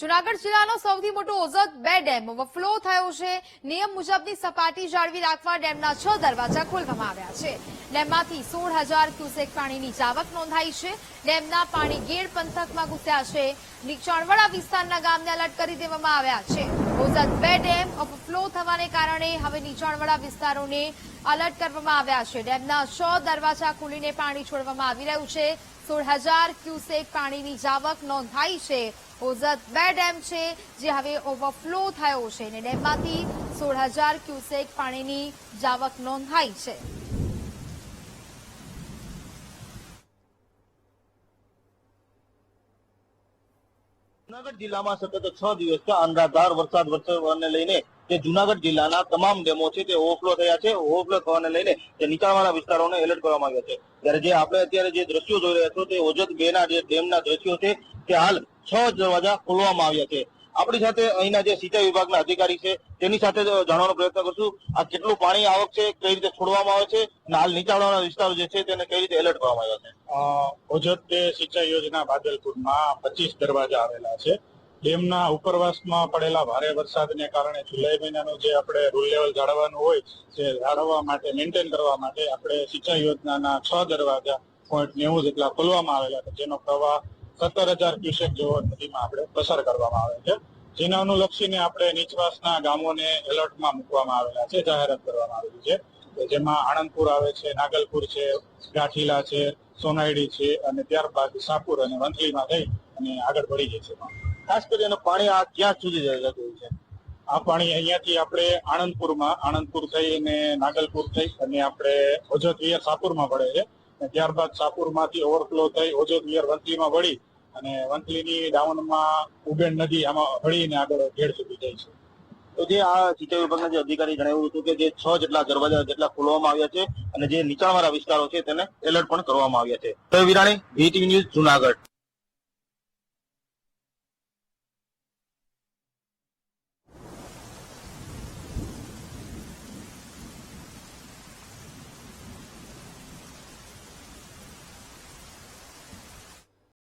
જુનાગઢ જિલ્લાનો સૌથી મોટો ઓઝત બે ડેમ ઓવરફ્લો થયો છે. નિયમ મુજબની સપાટી જાળવી રાખવા ડેમના છ દરવાજા ખોલવામાં આવ્યા છે. ડેમમાંથી સોળ હજાર ક્યુસેક પાણીની જાવક નોંધાઈ છે. ડેમના પાણી ગેડ પંથકમાં ઘૂસ્યા છે. નીચાણવાળા વિસ્તારના ગામને એલર્ટ કરી દેવામાં આવ્યા છે. ઓઝત બે ડેમ ઓવરફ્લો થવાને કારણે હવે નીચાણવાળા વિસ્તારોને અલર્ટ કરવામાં આવ્યા છે. ડેમના છ દરવાજા ખોલીને પાણી છોડવામાં આવી રહ્યું છે. સોળ હજાર ક્યુસેક પાણીની જાવક નોંધાઈ છે. ઓઝત બે ડેમ છે, જે હવે ઓવરફ્લો થયો છે અને ડેમમાંથી સોળ હજાર ક્યુસેક પાણીની જાવક નોંધાઈ છે. જુનાગઢ જિલ્લામાં સતત છ દિવસથી અનરાધાર વરસાદ વરસાદને લઈને જે જુનાગઢ જિલ્લાના તમામ ડેમો છે તે ઓવરફ્લો થયા છે. ઓવરફ્લો થવાને લઈને જે નીચાણવાળા વિસ્તારોને એલર્ટ કરવામાં આવ્યા છે. ત્યારે જે આપણે અત્યારે જે દ્રશ્યો જોઈ રહ્યા છો તે ઓજત બે ના જે ડેમના દ્રશ્યો છે તે હાલ છ દરવાજા ખોલવામાં આવ્યા છે. આપણી સાથે અહીંના જે સિંચાઈ વિભાગના અધિકારી છે તેની સાથે જાણવાનો પ્રયત્ન કરશું. આ કેટલું પાણી આવક છે, કઈ રીતે છોડવામાં આવે છે અને હાલ નીચાણવાળા વિસ્તારો જે છે તેને કઈ રીતે એલર્ટ કરવામાં આવ્યા છે? ઓજત સિંચાઈ યોજના બાદલપુરમાં પચીસ દરવાજા આવેલા છે. ડેમના ઉપરવાસમાં પડેલા ભારે વરસાદને કારણે જુલાઈ મહિનાનું જે આપણે રૂલ લેવલ જાળવવાનું હોય તે જાળવવા માટે મેન્ટેન કરવા માટે આપણે સિંચાઈ યોજનાના છ દરવાજા પોઈન્ટ નેવું જેટલા ખોલવામાં આવેલા જેનો પ્રવાહ સત્તર હજાર ક્યુસેક જેવો નદીમાં આપણે પસાર કરવામાં આવે છે. જેને અનુલક્ષીને આપણે નીચવાસના ગામોને એલર્ટમાં મૂકવામાં આવેલા છે, જાહેરાત કરવામાં આવેલી છે. જેમાં આણંદપુર આવે છે, નાગલપુર છે, ગાંઠીલા છે, સોનાઈડી છે અને ત્યારબાદ સાપુર અને વંથલીમાં થઈ અને આગળ વધી જાય છે ખાસ કરીને પાણી આ ક્યાં સુધી જતું હોય છે? આ પાણી અહીંયાથી આપણે આણંદપુરમાં, આણંદપુર થઈ અને નાગલપુર થઈ અને આપણે ઓજત વિયર સાપુરમાં પડે છે. અને ત્યારબાદ સાપુરમાંથી ઓવરફ્લો થઈ ઓજત વિયર વંથલીમાં વળી અને વંથલીની ડાઉનમાં ઉબેન નદી આમાં વળીને આગળ ઘેડ સુધી જાય છે. તો જે આ સિંચાઈ વિભાગના જે અધિકારી જણાવ્યું હતું કે જે છ જેટલા દરવાજા, જેટલા ખોલવામાં આવ્યા છે અને જે નીચાણવાળા વિસ્તારો છે, તેને એલર્ટ પણ કરવામાં આવ્યા છે. Virani VTV news Junagadh.